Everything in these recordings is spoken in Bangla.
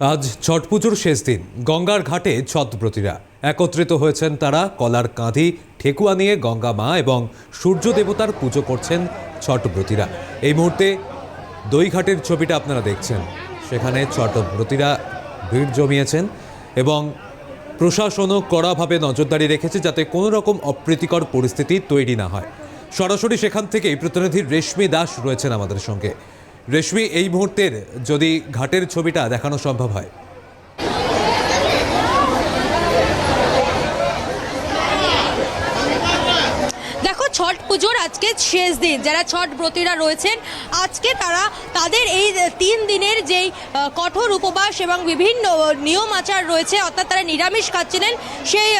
আজ ছট পুজোর শেষ দিন। গঙ্গার ঘাটে ছটব্রতীরা একত্রিত হয়েছেন তারা, কলার কাঁধি, ঠেকুয়া নিয়ে গঙ্গা মা এবং সূর্য দেবতার পুজো করছেন ছটব্রতীরা এই মুহূর্তে দইঘাটের ছবিটা আপনারা দেখছেন। সেখানে ছটব্রতীরা ভিড় জমিয়েছেন এবং প্রশাসনও কড়াভাবে নজরদারি রেখেছে যাতে কোনো রকম অপ্রীতিকর পরিস্থিতি তৈরি না হয়। সরাসরি সেখান থেকেই প্রতিনিধি রেশমি দাস রয়েছেন আমাদের সঙ্গে। রেশমি এই মুহূর্তের যদি ঘাটের ছবিটা দেখানো সম্ভব হয়। দেখো ছট পুজোর আজকে শেষ দিন, যারা ছট ব্রতীরা রয়েছেন, আজকে তারা তাদের এই তিন দিনের যেই কঠোর উপবাস এবং বিভিন্ন নিয়ম আচার রয়েছে, অর্থাৎ তারা নিরামিষ খাচ্ছিলেন, সেই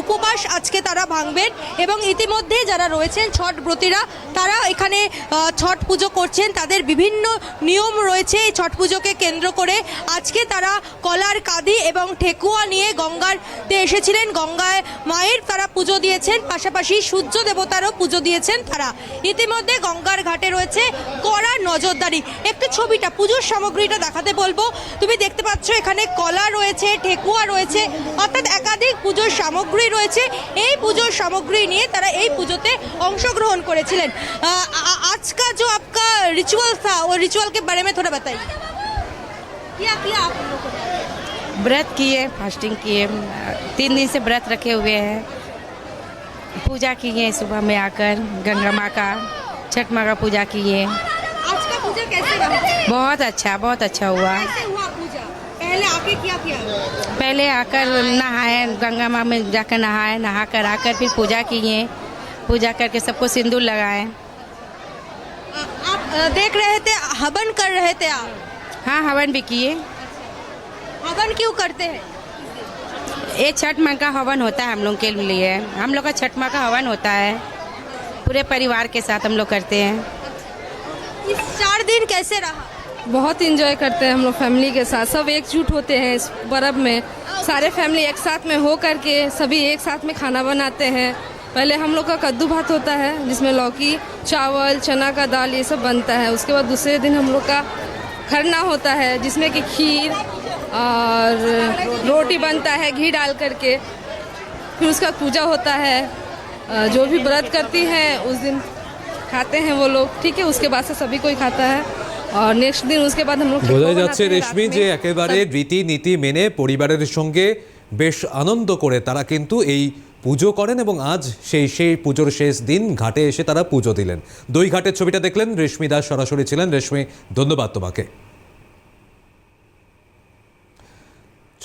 উপবাস আজকে তারা ভাঙবেন এবং ইতিমধ্যে যারা রয়েছেন ছট ব্রতীরা, তারা এখানে ছট পুজো করছেন, তাদের বিভিন্ন নিয়ম রয়েছে, এই ছট পুজোকে কেন্দ্র করে। আজকে তারা কলার কাঁদি এবং ঠেকুয়া নিয়ে গঙ্গারতে এসেছিলেন, গঙ্গায় মায়ের তারা পুজো দিয়েছেন, পাশাপাশি সূর্য দেবতারও পুজো দিয়েছেন। তারা ইতিমধ্যে গঙ্গার ঘাটে রয়েছে কড়া নজরদারি একটু ছবিটা পুজোর সামগ্রীটা দেখাতে বলবো তুমি দেখতে পাচ্ছ এখানে কলা রয়েছে ঠেকুয়া রয়েছে অর্থাৎ একাধিক পুজোর সামগ্রী রয়েছে এই পুজোর সামগ্রী নিয়ে তারা এই পুজোতে অংশগ্রহণ করেছিলেন আ- आ- आज का जो आपका रिचुअल था वो रिचुअल के बारे में थोड़ा बताइए क्या किया आप लोगों ने व्रत किए फास्टिंग किए तीन दिन से व्रत रखे हुए हैं पूजा किए सुबह में आकर गंगा माँ का छठ माँ का पूजा किए। आज का पूजा कैसे रहा? बहुत अच्छा बहुत अच्छा हुआ। पहले आके क्या किया? पहले आकर नहाए गंगा माँ में जाकर नहाए नहा कर आकर फिर पूजा किए। पूजा करके सबको सिंदूर लगाए। आप देख रहे थे हवन कर रहे थे आप? हाँ हवन भी किए। हवन क्यों करते हैं? ये छठ माँ का हवन होता है हम लोग के लिए। हम लोग का छठ माँ का हवन होता है। पूरे परिवार के साथ हम लोग करते हैं। इस चार दिन कैसे रहा? बहुत इंजॉय करते हैं हम लोग फैमिली के साथ। सब एकजुट होते हैं इस पर्व में। सारे फैमिली एक साथ में हो करके सभी एक साथ में खाना बनाते हैं। पहले हम लोग का कद्दू भात होता है जिसमें लौकी चावल चना का दाल ये सब बनता है। उसके बाद दूसरे दिन हम लोग का खरना होता है जिसमें कि खीर और रोटी बनता है घी डाल करके फिर उसका पूजा होता है अ, जो भी व्रत करती हैं उस दिन खाते हैं वो लोग ठीक है उसके बाद से सभी कोई खाता है और नेक्स्ट दिन उसके बाद हम लोग বোঝা ठेकुआ যাচ্ছে बनाते हैं রেশমি रात যে में। একেবারে রীতি নীতি মেনে পরিবারের সঙ্গে বেশ আনন্দ করে তারা কিন্তু এই পুজো করেন এবং আজ সেই সেই পুজোর শেষ দিন ঘাটে এসে তারা পুজো দিলেন দই ঘাটের ছবিটা দেখলেন রেশমি দাস সরাসরি ছিলেন রেশমি ধন্যবাদ তোমাকে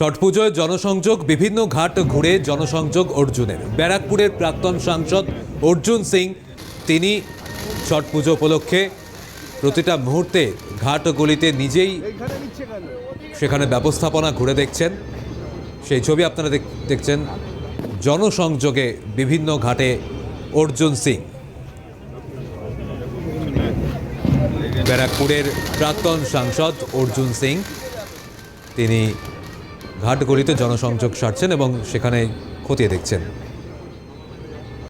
ছট পুজোয় জনসংযোগ, বিভিন্ন ঘাট ঘুরে জনসংযোগ অর্জুনের। ব্যারাকপুরের প্রাক্তন সাংসদ অর্জুন সিং, তিনি ছট পুজো উপলক্ষে প্রতিটা মুহূর্তে ঘাটগুলিতে নিজেই সেখানে ব্যবস্থাপনা ঘুরে দেখছেন। সেই ছবি আপনারা দেখছেন। জনসংযোগে বিভিন্ন ঘাটে অর্জুন সিং। ব্যারাকপুরের প্রাক্তন সাংসদ অর্জুন সিং, তিনি ঘাটগুলিতে জনসংযোগ সারছেন এবং সেখানে খতিয়ে দেখছেন।